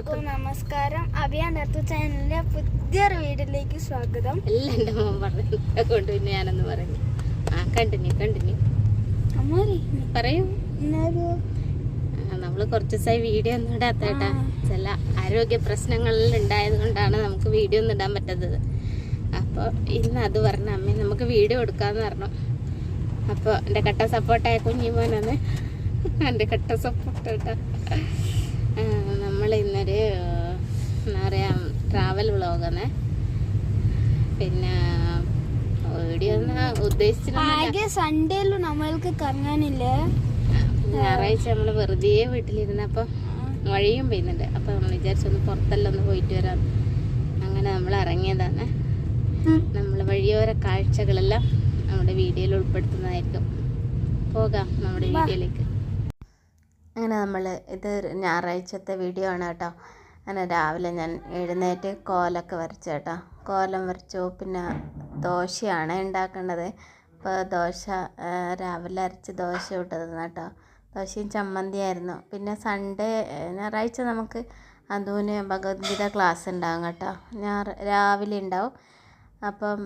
എല്ലാവർക്കും നമസ്കാരം. അഭിയാണ്ടത്തു ചാനലിന്റെ പുതിയൊരു വീഡിയോയിലേക്ക് സ്വാഗതം. എല്ലാം എന്റെ മോൻ പറഞ്ഞു അതുകൊണ്ട് പിന്നെ ഞാനൊന്ന് പറഞ്ഞു ആ കണ്ടിന്യൂ കണ്ടിന്യൂ അമ്മോരി. പറയൂ. നമ്മൾ നമ്മൾ കുറച്ച് ദിവസമായി വീഡിയോ ഒന്നും ഇടാത്തേട്ടാ ചില ആരോഗ്യ പ്രശ്നങ്ങളിൽ ഉണ്ടായത് കൊണ്ടാണ് നമുക്ക് വീഡിയോ ഒന്നും ഇടാൻ പറ്റാത്തത്. അപ്പോൾ ഇന്ന് അത് പറഞ്ഞ അമ്മ നമുക്ക് വീഡിയോ എടുക്കാന്ന് പറഞ്ഞു. അപ്പോൾ എന്റെ കട്ട സപ്പോർട്ടായ കുഞ്ഞിമോനാണ്. എന്റെ കട്ട സപ്പോർട്ട് കേട്ടോ. നമ്മൾ ഇന്നൊരു എന്താ പറയുക ട്രാവൽ വ്ളോഗാണ് പിന്നെ വീഡിയോ സൺഡേയിലും നമ്മൾക്ക് കറങ്ങാനില്ല? ഞായറാഴ്ച നമ്മൾ വെറുതെ വീട്ടിലിരുന്നപ്പോൾ മഴയും പെയ്യുന്നുണ്ട് അപ്പോൾ നമ്മൾ വിചാരിച്ചൊന്ന് പുറത്തെല്ലാം ഒന്ന് പോയിട്ട് വരാം. അങ്ങനെ നമ്മൾ ഇറങ്ങിയതാണ്. നമ്മൾ വഴിയോര കാഴ്ചകളെല്ലാം നമ്മുടെ വീഡിയോയിൽ ഉൾപ്പെടുത്തുന്നതായിരിക്കും. പോകാം നമ്മുടെ വീഡിയോയിലേക്ക്. അങ്ങനെ നമ്മൾ ഇത് ഞായറാഴ്ചത്തെ വീഡിയോ ആണ് കേട്ടോ. അങ്ങനെ രാവിലെ ഞാൻ എഴുന്നേറ്റ് കോലൊക്കെ വരച്ചു കേട്ടോ. കോലം വരച്ചു. പിന്നെ ദോശയാണ് ഉണ്ടാക്കേണ്ടത്. അപ്പോൾ ദോശ രാവിലെ അരച്ച് ദോശ ഇട്ടത് കേട്ടോ. ദോശയും ചമ്മന്തിയായിരുന്നു. പിന്നെ സൺഡേ ഞായറാഴ്ച നമുക്ക് അതുവിന് ഭഗവത്ഗീത ക്ലാസ് ഉണ്ടാകും കേട്ടോ. ഞാൻ രാവിലെ ഉണ്ടാവും. അപ്പം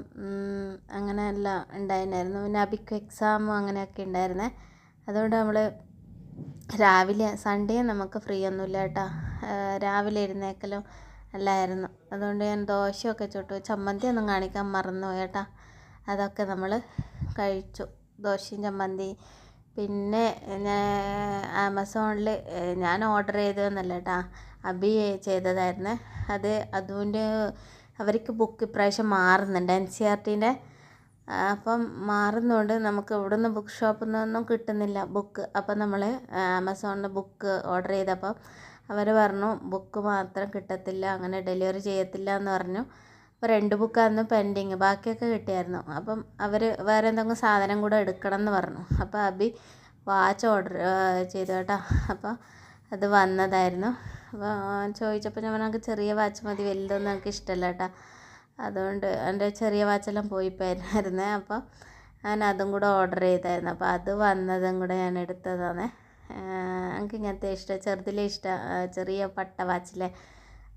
അങ്ങനെയെല്ലാം അങ്ങനെ ഉണ്ടായിരുന്നു പിന്നെ അബിക്ക് എക്സാമും അങ്ങനെയൊക്കെ ഉണ്ടായിരുന്നേ. അതുകൊണ്ട് നമ്മൾ രാവിലെ സൺഡേ നമുക്ക് ഫ്രീ ഒന്നുമില്ല കേട്ടോ. രാവിലെ എഴുന്നേക്കലും അല്ലായിരുന്നു. അതുകൊണ്ട് ഞാൻ ദോശയൊക്കെ ചുട്ടു. ചമ്മന്തി ഒന്നും കാണിക്കാൻ മറന്നുപോയി കേട്ടോ. അതൊക്കെ നമ്മൾ കഴിച്ചു. ദോശയും ചമ്മന്തി പിന്നെ ഞാൻ ആമസോണിൽ ഞാൻ ഓർഡർ ചെയ്തതെന്നല്ല കേട്ടോ. അബി ചെയ്തതായിരുന്നു. അത് അതുകൊണ്ട് അവർക്ക് ബുക്ക് ഇപ്രാവശ്യം മാറുന്നുണ്ട്. എൻ സി ആർ ടീന്റെ അപ്പം മാറുന്നതുകൊണ്ട് നമുക്ക് ഇവിടെ നിന്ന് ബുക്ക് ഷോപ്പിൽ നിന്നൊന്നും കിട്ടുന്നില്ല ബുക്ക് അപ്പം നമ്മൾ ആമസോണിൽ ബുക്ക് ഓർഡർ ചെയ്തപ്പം അവർ പറഞ്ഞു ബുക്ക് മാത്രം കിട്ടത്തില്ല അങ്ങനെ ഡെലിവറി ചെയ്യത്തില്ല എന്ന് പറഞ്ഞു. അപ്പോൾ രണ്ട് ബുക്കായിരുന്നു പെൻഡിങ് ബാക്കിയൊക്കെ കിട്ടിയായിരുന്നു. അപ്പം അവർ വേറെ എന്തെങ്കിലും സാധനം കൂടെ എടുക്കണം എന്ന് പറഞ്ഞു. അപ്പോൾ അബി വാച്ച് ഓർഡർ ചെയ്തു കേട്ടോ. അപ്പോൾ അത് വന്നതായിരുന്നു. അപ്പോൾ ചോദിച്ചപ്പോൾ ഞാൻ പറഞ്ഞു, "എനിക്ക് ചെറിയ വാച്ച് മതി വലുതൊന്നും എനിക്ക് ഇഷ്ടമല്ല കേട്ടോ. അതുകൊണ്ട് എന്റെ ചെറിയ വാച്ചെല്ലാം പോയി പോയിരുന്നേ അപ്പോൾ ഞാൻ അതും കൂടെ ഓർഡർ ചെയ്തായിരുന്നു. അപ്പോൾ അത് വന്നതും കൂടെ ഞാൻ എടുത്തതാണ്. എനിക്ക് ഇങ്ങനത്തെ ഇഷ്ടം ചെറുതിലെ ഇഷ്ടം ചെറിയ പട്ട വാച്ചിലെ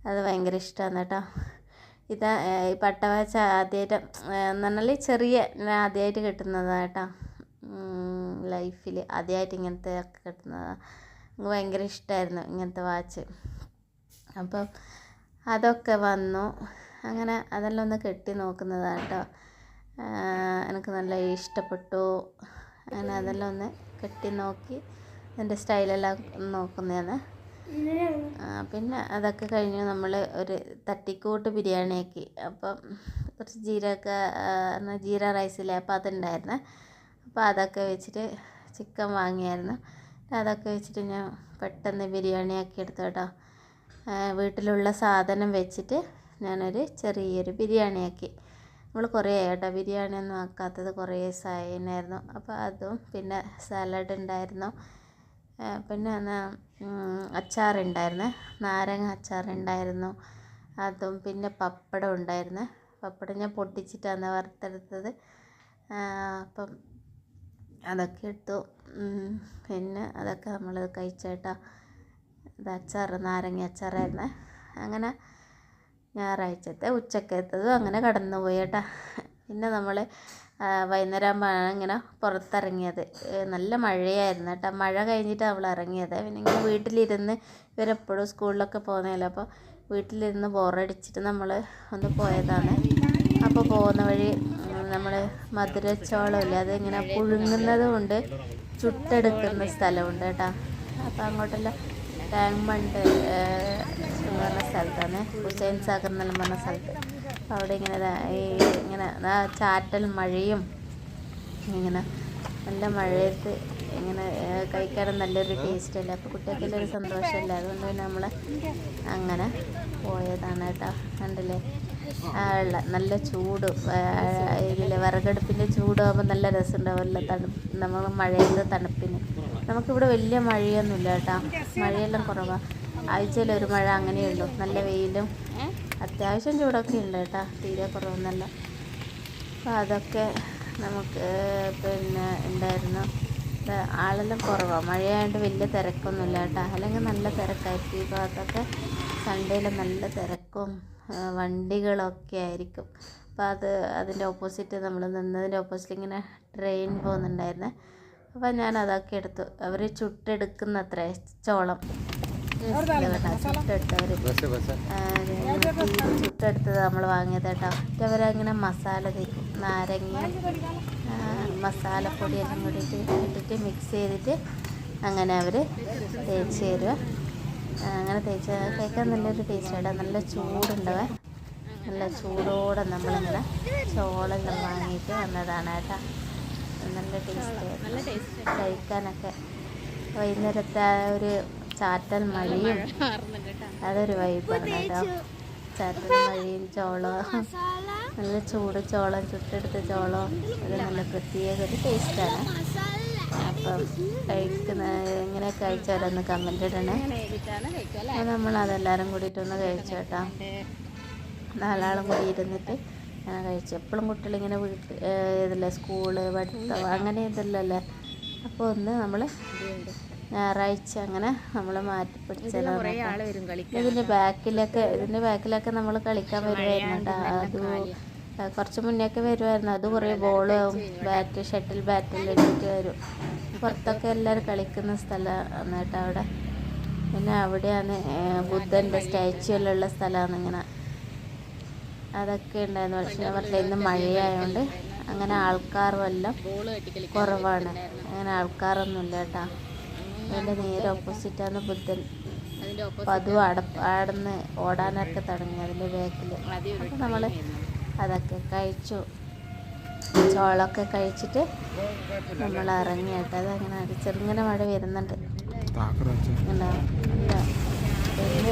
അത് ഭയങ്കര ഇഷ്ടമാണ് കേട്ടോ. ഇത് ഈ പട്ട വാച്ച് ആദ്യമായിട്ട് എന്ന് പറഞ്ഞാൽ ചെറിയ ആദ്യമായിട്ട് കിട്ടുന്നതാണ് കേട്ടോ. ലൈഫിൽ ആദ്യമായിട്ട് ഇങ്ങനത്തെ ഒക്കെ കിട്ടുന്നതാണ്. എനിക്ക് ഭയങ്കര ഇഷ്ടമായിരുന്നു ഇങ്ങനത്തെ വാച്ച്. അപ്പം അതൊക്കെ വന്നു. അങ്ങനെ അതെല്ലാം ഒന്ന് കെട്ടി നോക്കുന്നതാണ് കേട്ടോ എനിക്ക് നല്ല ഇഷ്ടപ്പെട്ടു. അങ്ങനെ അതെല്ലാം ഒന്ന് കെട്ടി നോക്കി എന്റെ സ്റ്റൈലെല്ലാം നോക്കുന്നതാണ്. പിന്നെ അതൊക്കെ കഴിഞ്ഞ് നമ്മൾ ഒരു തട്ടിക്കൂട്ട് ബിരിയാണിയാക്കി. അപ്പം കുറച്ച് ജീരക ജീര റൈസില്ലേ അപ്പം അതുണ്ടായിരുന്നു. അപ്പോൾ അതൊക്കെ വെച്ചിട്ട് ചിക്കൻ വാങ്ങിയായിരുന്നു. അതൊക്കെ വെച്ചിട്ട് ഞാൻ പെട്ടെന്ന് ബിരിയാണിയാക്കി എടുത്തു കേട്ടോ. വീട്ടിലുള്ള സാധനം വെച്ചിട്ട് ഞാനൊരു ചെറിയൊരു ബിരിയാണി ആക്കി നമ്മൾ കുറേ ഏട്ടാ ബിരിയാണിയൊന്നും ആക്കാത്തത് കുറേ ദിവസമായിരുന്നു അപ്പോൾ അതും പിന്നെ സാലഡ് ഉണ്ടായിരുന്നു പിന്നെ അച്ചാറുണ്ടായിരുന്നേ. നാരങ്ങ അച്ചാറുണ്ടായിരുന്നു. അതും പിന്നെ പപ്പടം ഉണ്ടായിരുന്നു. പപ്പടം ഞാൻ പൊട്ടിച്ചിട്ടാണ് വറുത്തെടുത്തത്. അപ്പം അതൊക്കെ എടുത്തു പിന്നെ അതൊക്കെ നമ്മൾ കഴിച്ചേട്ടാ. ഇത് അച്ചാർ നാരങ്ങ അച്ചാറായിരുന്നു. അങ്ങനെ ഞായറാഴ്ചത്തെ ഉച്ചക്കത്തതും അങ്ങനെ കടന്നു പോയി കേട്ടാ പിന്നെ നമ്മൾ വൈകുന്നേരം ഇങ്ങനെ പുറത്തിറങ്ങിയത്. നല്ല മഴയായിരുന്നു കേട്ടോ മഴ കഴിഞ്ഞിട്ട് അവൾ ഇറങ്ങിയത്. പിന്നെ ഇങ്ങനെ വീട്ടിലിരുന്ന് ഇവരെപ്പോഴും സ്കൂളിലൊക്കെ പോകുന്നതല്ലോ. അപ്പോൾ വീട്ടിലിരുന്ന് ബോറടിച്ചിട്ട് നമ്മൾ ഒന്ന് പോയതാണ്. അപ്പോൾ പോകുന്ന വഴി നമ്മൾ മധുരച്ചോളമില്ലേ അത് ഇങ്ങനെ പുഴുങ്ങുന്നത് കൊണ്ട് ചുട്ടെടുക്കുന്ന സ്ഥലമുണ്ട് കേട്ടോ. അപ്പോൾ അങ്ങോട്ടെല്ലാം ടാങ് മണ്ട് എന്ന് പറഞ്ഞ സ്ഥലത്താണ്. ഹുസൈൻ സാഗർ എന്നെല്ലാം പറഞ്ഞ സ്ഥലത്ത്. അവിടെ ഇങ്ങനെ ഈ ഇങ്ങനെ ചാറ്റൽ മഴയും ഇങ്ങനെ നല്ല മഴയത്ത് ഇങ്ങനെ കഴിക്കാനും നല്ലൊരു ടേസ്റ്റ് അല്ലേ? അപ്പോൾ കുട്ടികൾക്കെല്ലാം ഒരു സന്തോഷമല്ല? അതുകൊണ്ട് തന്നെ നമ്മൾ അങ്ങനെ പോയതാണ് കേട്ടോ. കണ്ടില്ലേ? ഉള്ള നല്ല ചൂട്. ഇതിലെ വിറകടുപ്പിന്റെ ചൂടാകുമ്പോൾ നല്ല രസമുണ്ടാവുമല്ലോ തണുപ്പ് നമ്മൾ മഴയത്ത് തണുപ്പിന്. നമുക്കിവിടെ വലിയ മഴയൊന്നുമില്ല കേട്ടോ. മഴയെല്ലാം കുറവാണ് ആഴ്ചയിൽ ഒരു മഴ അങ്ങനെയുള്ളൂ. നല്ല വെയിലും അത്യാവശ്യം ചൂടൊക്കെ ഉണ്ട് കേട്ടോ. തീരെ കുറവൊന്നുമല്ല. അപ്പോൾ അതൊക്കെ നമുക്ക് പിന്നെ ഉണ്ടായിരുന്നു ആളെല്ലാം കുറവാണ് മഴയായതുകൊണ്ട് വലിയ തിരക്കൊന്നുമില്ല കേട്ടോ. അല്ലെങ്കിൽ നല്ല തിരക്കായിരിക്കും ഈ ഭാഗത്തൊക്കെ സൺഡേയിൽ നല്ല തിരക്കും വണ്ടികളൊക്കെ ആയിരിക്കും. അപ്പോൾ അത് അതിന്റെ ഓപ്പോസിറ്റ് നമ്മൾ നിന്നതിന്റെ ഓപ്പോസിറ്റ് ഇങ്ങനെ ട്രെയിൻ പോകുന്നുണ്ടായിരുന്നേ. അപ്പോൾ ഞാൻ അതൊക്കെ എടുത്തു. അവർ ചുട്ടെടുക്കുന്ന അത്ര ചോളം. ചുട്ടെടുത്തത് നമ്മൾ വാങ്ങിയത് കേട്ടോ. ഇവരങ്ങനെ മസാല തേക്കും. നാരങ്ങ മസാലപ്പൊടി എല്ലാം കൂടിയിട്ട് ഇട്ടിട്ട് മിക്സ് ചെയ്തിട്ട് അങ്ങനെ അവർ തേച്ച് തരുക അങ്ങനെ തേച്ച് കേൾക്കാൻ നല്ലൊരു ടേസ്റ്റാണ് നല്ല ചൂടുണ്ടവ. നല്ല ചൂടോടെ നമ്മളിങ്ങനെ ചോളെല്ലാം വാങ്ങിയിട്ട് വന്നതാണ് കേട്ടോ. നല്ല ടേസ്റ്റ് കഴിക്കാനൊക്കെ. വൈകുന്നേരത്തെ ഒരു ചാറ്റൽ മഴയും അതൊരു വൈബാണ് കേട്ടോ. ചാറ്റൽ മഴയും ചോളവും. നല്ല ചൂട് ചോളം ചുട്ടെടുത്ത ചോളം അത് നല്ല പ്രത്യേക ഒരു ടേസ്റ്റാണ് അപ്പം കഴിക്കുന്ന എങ്ങനെ കഴിച്ചവരൊന്ന് കമന്റ് ഇടണേ. നമ്മൾ അതെല്ലാവരും കൂടിയിട്ടൊന്ന് കഴിച്ചു കേട്ടോ. നാലാളും കൂടി ഇരുന്നിട്ട് ഞാൻ കഴിച്ചു. എപ്പോഴും കുട്ടികളിങ്ങനെ വീട്ടിൽ ഇതല്ലേ സ്കൂൾ പഠിത്തം അങ്ങനെ ഇതല്ലല്ലേ. അപ്പോൾ ഒന്ന് നമ്മൾ ഞായറാഴ്ച അങ്ങനെ നമ്മൾ മാറ്റി പിടിച്ചതാണ് ഇതിന്റെ ബാക്കിലൊക്കെ ഇതിന്റെ ബാക്കിലൊക്കെ നമ്മൾ കളിക്കാൻ വരുവായിരുന്നുണ്ട് അത് കുറച്ച് മുന്നേയൊക്കെ വരുമായിരുന്നു അത് കുറേ ബോളും ബാറ്റ് ഷട്ടിൽ ബാറ്റെല്ലാം ഇട്ടിട്ട് വരും. പുറത്തൊക്കെ എല്ലാവരും കളിക്കുന്ന സ്ഥലമാണ് കേട്ടോ അവിടെ. പിന്നെ അവിടെയാണ് ബുദ്ധന്റെ സ്റ്റാച്ചു എല്ലാം ഉള്ള സ്ഥലമാണ് ഇങ്ങനെ. അതൊക്കെ ഉണ്ടായിരുന്നു. പക്ഷെ ഞാൻ പറഞ്ഞില്ല ഇന്ന് മഴയായതുകൊണ്ട് അങ്ങനെ ആൾക്കാരും എല്ലാം കുറവാണ്. അങ്ങനെ ആൾക്കാരൊന്നുമില്ല കേട്ടോ അതിന്റെ നേരെ ഓപ്പോസിറ്റാണ് ബുദ്ധൻ. അതും അട ആടന്ന് ഓടാനൊക്കെ തുടങ്ങി അതിന്റെ ബാക്കിൽ ആദ്യം അപ്പം നമ്മൾ അതൊക്കെ കഴിച്ചു. ചോളൊക്കെ കഴിച്ചിട്ട് നമ്മൾ ഇറങ്ങി കേട്ടോ. അതങ്ങനെ ഒരു ചെറുങ്ങനെ മഴ വരുന്നുണ്ട്. പിന്നെ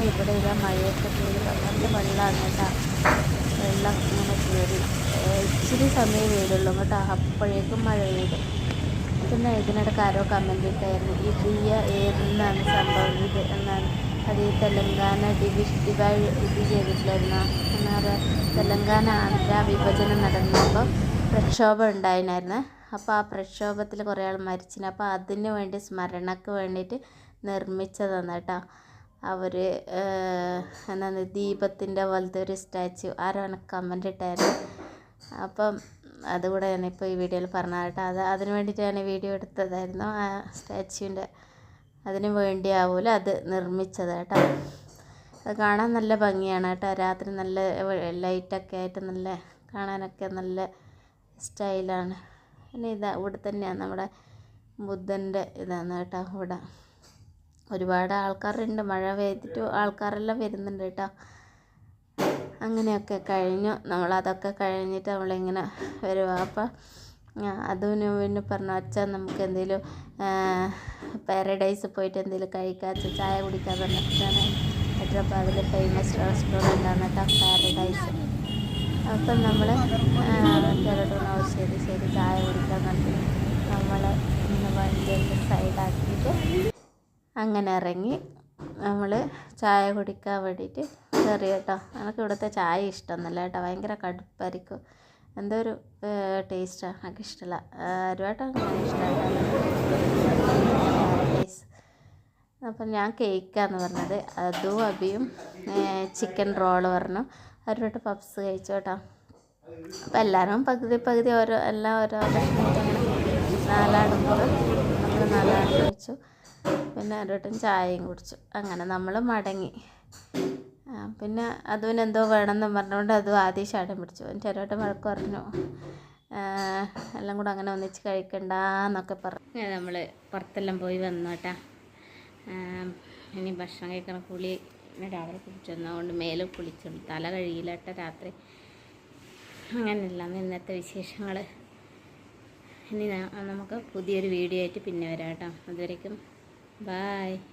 ഇവിടെ ഇതാ മഴയൊക്കെ പെയ്ത് നല്ല വെള്ളമാണ് കേട്ടോ. വെള്ളം ഇങ്ങനെ കയറി ഇച്ചിരി സമയം വീടുള്ളൂ കേട്ടോ അപ്പോഴേക്കും മഴ പെയ്തു. പിന്നെ ഇതിനിടയ്ക്ക് ആരോ കമന്റ് ഇട്ടായിരുന്നു. ഈ ദിയ ഏതെന്നാണ് സംഭവം? ഇത് എന്നാണ്? അത് ഈ തെലങ്കാന ഡിവിഷ് ഡിവൈഡ് ഇത് ചെയ്തിട്ടില്ലായിരുന്നു? എന്നാൽ തെലങ്കാന ആന്ധ്ര വിഭജനം നടന്നപ്പോൾ പ്രക്ഷോഭം ഉണ്ടായിരുന്നു അപ്പോൾ ആ പ്രക്ഷോഭത്തിൽ കുറേ ആൾ മരിച്ചിന്. അപ്പോൾ അതിന് വേണ്ടി സ്മരണക്ക് വേണ്ടിയിട്ട് നിർമ്മിച്ചതാണ് കേട്ടോ. അവർ എന്താണ് ദീപത്തിന്റെ പോലത്തെ ഒരു സ്റ്റാച്ചു ആരാണ് കമന്റ് ഇട്ടായിരുന്നു അപ്പം അതുകൂടെ ഞാനിപ്പോൾ ഈ വീഡിയോയിൽ പറഞ്ഞതായിട്ട് അത് അതിന് വേണ്ടിയിട്ട് ഞാൻ വീഡിയോ എടുത്തതായിരുന്നു. ആ സ്റ്റാച്യുവിന്റെ അതിന് വേണ്ടിയാവൂല അത് നിർമ്മിച്ചത് കേട്ടോ. അത് കാണാൻ നല്ല ഭംഗിയാണ് കേട്ടോ. രാത്രി നല്ല ലൈറ്റൊക്കെ ആയിട്ട് നല്ല കാണാനൊക്കെ നല്ല സ്റ്റൈലാണ്. പിന്നെ ഇതാ ഇവിടെ തന്നെയാണ് നമ്മുടെ ബുദ്ധന്റെ ഇതാണ് കേട്ടോ ഇവിടെ. ഒരുപാട് ആൾക്കാരുണ്ട്. മഴ പെയ്തിട്ട് ആൾക്കാരെല്ലാം വരുന്നുണ്ട് കേട്ടോ. അങ്ങനെയൊക്കെ കഴിഞ്ഞു. നമ്മളതൊക്കെ കഴിഞ്ഞിട്ട് നമ്മളിങ്ങനെ വരുക അപ്പം അതും പിന്നെ പറഞ്ഞു അച്ഛൻ നമുക്ക് എന്തെങ്കിലും പാരഡൈസ് പോയിട്ട് എന്തെങ്കിലും കഴിക്കാം. അച്ഛൻ ചായ കുടിക്കാൻ പറഞ്ഞിട്ടാണ് ഹൈദരാബാദിലെ ഫേമസ് റെസ്റ്റോറന്റാണ് കേട്ടോ പാരഡൈസ് അപ്പം നമ്മൾ ചിലടോ ശരി ശരി ചായ കുടിക്കാൻ പറഞ്ഞു. നമ്മൾ വണ്ടിയൊക്കെ സൈഡാക്കിയിട്ട് അങ്ങനെ ഇറങ്ങി. നമ്മൾ ചായ കുടിക്കാൻ വേണ്ടിയിട്ട് കയറി കേട്ടോ. എനിക്ക് ഇവിടുത്തെ ചായ ഇഷ്ടമൊന്നുമല്ല കേട്ടോ. ഭയങ്കര കടുപ്പായിരിക്കും. എന്തോ ഒരു ടേസ്റ്റാണ് എനിക്ക് ഇഷ്ടമല്ല. ഒരുപാട് ഇഷ്ടമായിട്ടാണ് അപ്പം ഞാൻ കേക്കാന്ന് പറഞ്ഞത്. അതും അബിയും ചിക്കൻ റോൾ പറഞ്ഞു. അവരോട്ട് പപ്സ് കഴിച്ചു കേട്ടോ. അപ്പം എല്ലാവരും പകുതി പകുതി ഓരോ എല്ലാം ഓരോ നാലാടുമ്പോൾ നമ്മൾ നാലാട് കഴിച്ചു. പിന്നെ ഒരോട്ടം ചായയും കുടിച്ചു. അങ്ങനെ നമ്മൾ മടങ്ങി. പിന്നെ അതുവിന് എന്തോ വേണമെന്ന് പറഞ്ഞുകൊണ്ട് അതും ആദ്യം ശാഠ്യം പിടിച്ചു. എന്റെ ഒരോട്ടം വഴക്ക് പറഞ്ഞു. എല്ലാം കൂടെ അങ്ങനെ ഒന്നിച്ച് കഴിക്കണ്ടെന്നൊക്കെ പറഞ്ഞു. നമ്മൾ പുറത്തെല്ലാം പോയി വന്നു കേട്ടാ. ഇനി ഭക്ഷണം കഴിക്കണ. കുളി രാവിലെ കുളിച്ചു വന്നതുകൊണ്ട് മേലെ കുളിച്ചു. തല കഴിയില്ലാട്ട രാത്രി. അങ്ങനെയല്ല ഇന്നത്തെ വിശേഷങ്ങൾ ഇനി നമുക്ക് പുതിയൊരു വീഡിയോ ആയിട്ട് പിന്നെ വരാം കേട്ടോ. അതുവരേക്കും Bye.